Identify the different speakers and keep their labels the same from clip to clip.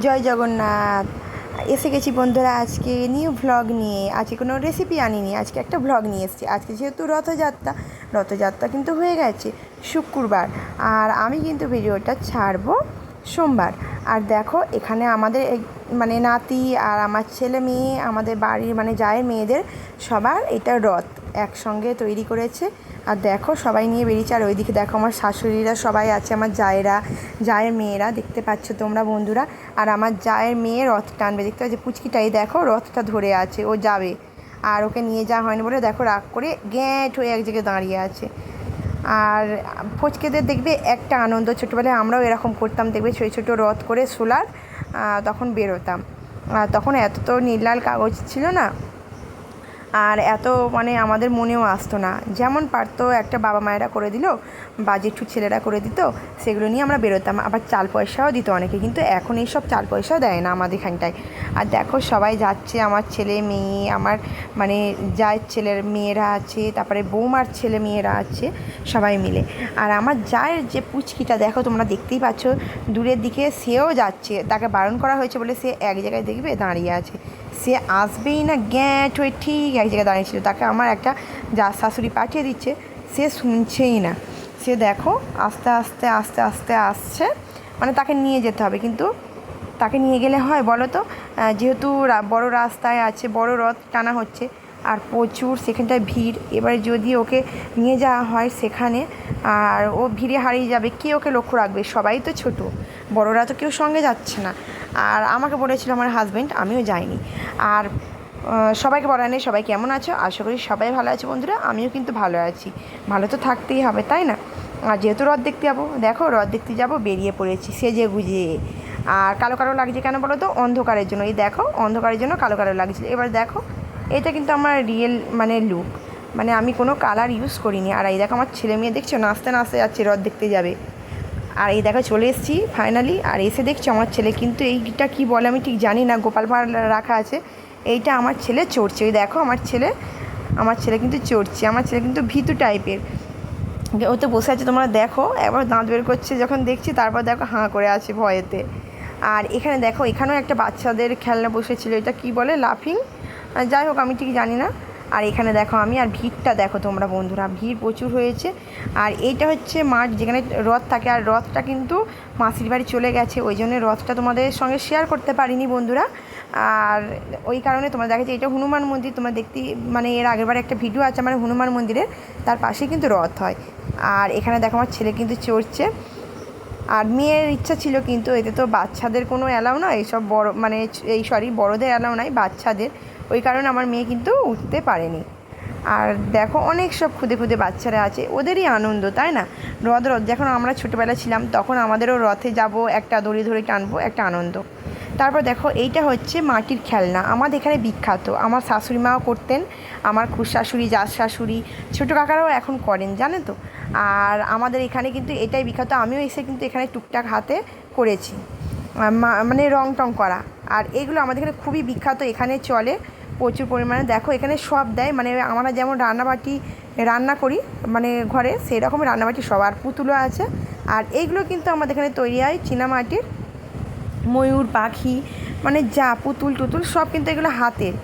Speaker 1: জয় জগন্নাথ। এসে গেছি বন্ধুরা আজকে নিউ ভ্লগ নিয়ে। আজকে কোনো রেসিপি আনিনি, আজকে একটা ভ্লগ নিয়ে এসেছি। আজকে যেহেতু রথযাত্রা রথযাত্রা কিন্তু হয়ে গেছে শুক্রবার। আর আমি কিন্তু ভিডিওটা ছাড়বো সোমবার। আর দেখো, এখানে আমাদের মানে নাতি আর আমার ছেলে মেয়ে, আমাদের বাড়ির মানে যায় মেয়েদের সবার এটা রথ। একসঙ্গে তৈরি করেছে। আর দেখো, সবাই নিয়ে বেরিয়েছে। আর ওইদিকে দেখো, আমার শাশুড়িরা সবাই আছে, আমার জায়েরা, জায়ের মেয়েরা, দেখতে পাচ্ছ তোমরা বন্ধুরা। আর আমার জায়ের মেয়ে রথ টানবে, দেখতে পাচ্ছ পুচকিটাই। দেখো, রথটা ধরে আছে, ও যাবে। আর ওকে নিয়ে যাওয়া হয়নি বলে দেখো, রাগ করে গ্যাঁট হয়ে এক জায়গায় দাঁড়িয়ে আছে। আর ফচকেদের দেখবে একটা আনন্দ, ছোটোবেলায় আমরাও এরকম করতাম, দেখবে ছোটো ছোটো রথ করে সোলার তখন বেরোতাম। তখন এত তো নীল লাল কাগজ ছিল না। আর এত মানে আমাদের মনেও আসতো না। যেমন পারতো একটা বাবা মায়েরা করে দিল, বা জেঠু ছেলেরা করে দিত, সেগুলো নিয়ে আমরা বেরোতাম। আবার চাল পয়সাও দিত অনেকে, কিন্তু এখন এইসব চাল পয়সাও দেয় না আমাদের এখানটায়। আর দেখো সবাই যাচ্ছে, আমার ছেলে, মেয়ে, আমার মানে জায়ের ছেলের মেয়েরা আছে, তারপরে বৌমার ছেলে মেয়েরা আছে, সবাই মিলে। আর আমার জায়ের যে পুচকিটা, দেখো তোমরা দেখতেই পাচ্ছ, দূরের দিকে সেও যাচ্ছে। তাকে বারণ করা হয়েছে বলে সে এক জায়গায় দেখবে, দাঁড়িয়ে আছে। সে আসবেই না, গ্যাঁট হয়ে ঠিক এক জায়গায় দাঁড়িয়েছিল তাকে আমার একটা যা শাশুড়ি পাঠিয়ে দিচ্ছে, সে শুনছেই না। সে দেখো, আস্তে আস্তে আস্তে আস্তে আসছে। মানে তাকে নিয়ে যেতে হবে, কিন্তু তাকে নিয়ে গেলে হয় বলো তো? যেহেতু বড় রাস্তায় আছে, বড় রথ টানা হচ্ছে আর প্রচুর সেখানটায় ভিড়। এবারে যদি ওকে নিয়ে যাওয়া হয় সেখানে, আর ও ভিড়ে হারিয়ে যাবে, কে ওকে লক্ষ্য রাখবে? সবাই তো ছোট, বড়রা তো কেউ সঙ্গে যাচ্ছে না। আর আমাকে বলেছিল আমার হাজব্যান্ড আমিও যাইনি। আর সবাইকে বলা নেই, সবাই কেমন আছো? আশা করি সবাই ভালো আছে বন্ধুরা, আমিও কিন্তু ভালো আছি। ভালো তো থাকতেই হবে, তাই না? আর যেহেতু রথ দেখতে যাব, দেখো রথ দেখতে যাব, বেরিয়ে পড়েছি, সেজে গুজে। আর কালো কালো লাগছে কেন বলো তো? অন্ধকারের জন্য। এই দেখো, অন্ধকারের জন্য কালো কালো লাগছিল এবার দেখো এটা কিন্তু আমার রিয়েল মানে লুক মানে আমি কোনো কালার ইউজ করিনি। আর এই দেখো আমার ছেলে মেয়ে দেখছ? নাচতে নাচতে যাচ্ছে, রথ দেখতে যাবে। আর এই দেখো চলে এসেছি ফাইনালি আর এসে দেখছ আমার ছেলে কিন্তু এইটা কি বলে আমি ঠিক জানি না, গোপাল ভাঁড় রাখা আছে। এইটা আমার ছেলে চড়ছে। ওই দেখো আমার ছেলে আমার ছেলে কিন্তু চড়ছে। আমার ছেলে কিন্তু ভীতু টাইপের ও তো বসে আছে, তোমরা দেখো। একবার দাঁত বের করছে, যখন দেখছি তারপর দেখো হাঁ করে আছে ভয়েতে। আর এখানে দেখো, এখানেও একটা বাচ্চাদের খেলনা বসেছিল। এটা কি বলে? লাফিং যাই হোক, আমি ঠিক জানি না। আর এখানে দেখো আমি, আর ভিড়টা দেখো তোমরা বন্ধুরা, ভিড় প্রচুর হয়েছে। আর এইটা হচ্ছে মাঠ, যেখানে রথ থাকে। আর রথটা কিন্তু মাসির বাড়ি চলে গেছে, ওই জন্য রথটা তোমাদের সঙ্গে শেয়ার করতে পারিনি বন্ধুরা। আর ওই কারণে তোমরা দেখেছি, এটা হনুমান মন্দির। তোমরা দেখতে মানে এর আগেরবার একটা ভিডিও আছে আমার হনুমান মন্দিরের, তার পাশেই কিন্তু রথ হয়। আর এখানে দেখো আমার ছেলে কিন্তু চড়ছে। আর মেয়ের ইচ্ছা ছিল কিন্তু এতে তো বাচ্চাদের কোনো অ্যালাউ নয়, এইসব বড় মানে এই সরি বড়দের অ্যালাউ নাই বাচ্চাদের। ওই কারণে আমার মেয়ে কিন্তু উঠতে পারেনি। আর দেখো অনেক সব খুদে খুদে বাচ্চারা আছে, ওদেরই আনন্দ, তাই না? রথ রথ, যখন আমরা ছোটোবেলা ছিলাম, তখন আমাদেরও রথে যাব, একটা দড়ি ধরে টানবো, একটা আনন্দ। তারপর দেখো, এইটা হচ্ছে মাটির খেলনা আমাদের এখানে বিখ্যাত। আমার শাশুড়ি মাও করতেন, আমার খুশ শাশুড়ি জাস শাশুড়ি ছোটো কাকারাও এখন করেন, জানে তো? আর আমাদের এখানে কিন্তু এটাই বিখ্যাত। আমিও এসে কিন্তু এখানে টুকটাক হাতে করেছি। মানে রং টং করা। আর এগুলো আমাদের এখানে খুবই বিখ্যাত। এখানে চলে প্রচুর পরিমাণে। দেখো, এখানে সব দেয়। মানে আমরা যেমন রান্নাবাটি রান্না করি মানে ঘরে সেই রকম রান্নাবাটি সব আর পুতুলও আছে। আর এইগুলো কিন্তু আমাদের এখানে তৈরি হয় চীনামাটির। ময়ূর, পাখি মানে যা পুতুল টুতুল সব কিন্তু এগুলো হাতের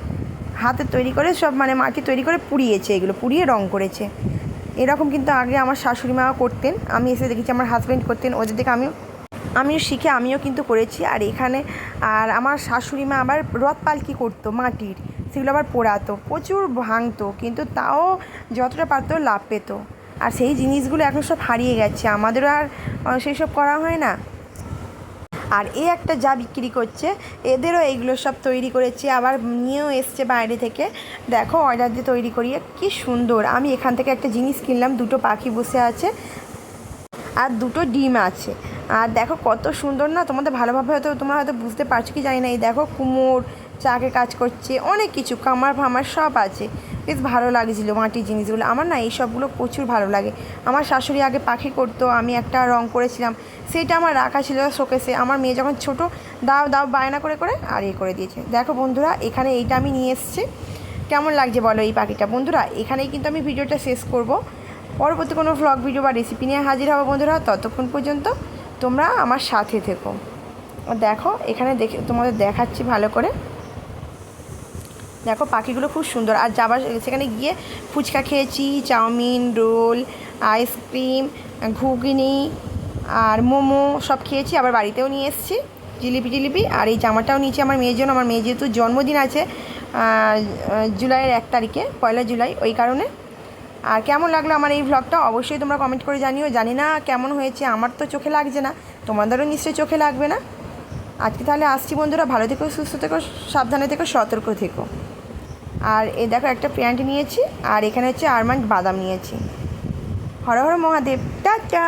Speaker 1: হাতে তৈরি করে সব মানে মাটি তৈরি করে পুড়িয়েছে এগুলো, পুড়িয়ে রং করেছে। এরকম কিন্তু আগে আমার শাশুড়ি মা করতেন। আমি এসে দেখেছি আমার হাজব্যান্ড করতেন। ওদের থেকে আমিও আমিও শিখে আমিও কিন্তু করেছি। আর এখানে, আর আমার শাশুড়ি মা আবার রথ পালকি করতো মাটির। সেগুলো আবার পোড়াতো। প্রচুর ভাঙতো। কিন্তু তাও যতটা পারতো লাভ পেতো। আর সেই জিনিসগুলো এখন সব হারিয়ে গেছে। আমাদেরও আর সেই সব করা হয় না। আর এ একটা যা বিক্রি করছে, এদেরও এইগুলো সব তৈরি করেছে। আবার নিয়েও এসছে বাইরে থেকে। দেখো অর্ডার দিয়ে তৈরি করিয়ে কি সুন্দর। আমি এখান থেকে একটা জিনিস কিনলাম, দুটো পাখি বসে আছে আর দুটো ডিম আছে। আর দেখো কত সুন্দর না, তোমাদের ভালোভাবে হয়তো, তোমরা হয়তো বুঝতে পারছ কি জানি না। এই দেখো কুমোর, চাকে কাজ করছে, অনেক কিছু, কামার ফামার সব আছে। বেশ ভালো লাগছিল মাটির জিনিসগুলো। আমার না এই সবগুলো প্রচুর ভালো লাগে। আমার শাশুড়ি আগে পাখি করতো, আমি একটা রং করেছিলাম। সেটা আমার রাখা ছিল শোকেসে। আমার মেয়ে যখন ছোট, দাও দাও, বায়না করে করে আর ইয়ে করে দিয়েছে। দেখো বন্ধুরা, এখানে এইটা আমি নিয়ে এসেছি। কেমন লাগছে বলো এই পাখিটা? বন্ধুরা, এখানেই কিন্তু আমি ভিডিওটা শেষ করব। পরবর্তী কোনো ভ্লগ ভিডিও বা রেসিপি নিয়ে হাজির হব বন্ধুরা। ততক্ষণ পর্যন্ত তোমরা আমার সাথে থেকো। দেখো, এখানে দেখে তোমাদের দেখাচ্ছি ভালো করে। দেখো পাখিগুলো খুব সুন্দর। আর যাবার সেখানে গিয়ে ফুচকা খেয়েছি, chowmein, roll, ice cream, ghugni আর মোমো সব খেয়েছি। আবার বাড়িতেও নিয়ে এসেছি জিলিপি টিলিপি আর এই জামাটাও নিয়েছি আমার মেয়ের জন্য। আমার মেয়ে যেহেতু জন্মদিন আছে জুলাইয়ের এক তারিখে, পয়লা জুলাই, ওই কারণে। আর কেমন লাগল আমার এই ভ্লগটা অবশ্যই তোমরা কমেন্ট করে জানিও। জানি না কেমন হয়েছে, আমার তো চোখে লাগছে না। তোমাদেরও নিশ্চয়ই চোখে লাগবে না। আজকে তাহলে আসছি বন্ধুরা, ভালো থেকো, সুস্থ থেকো, সাবধানে থেকো, সতর্ক থেকো। আর এ দেখো একটা প্যান্ট নিয়েছি, আর এখানে হচ্ছে আরমান্ড বাদাম নিয়েছি। হর হর মহাদেব, টাটা!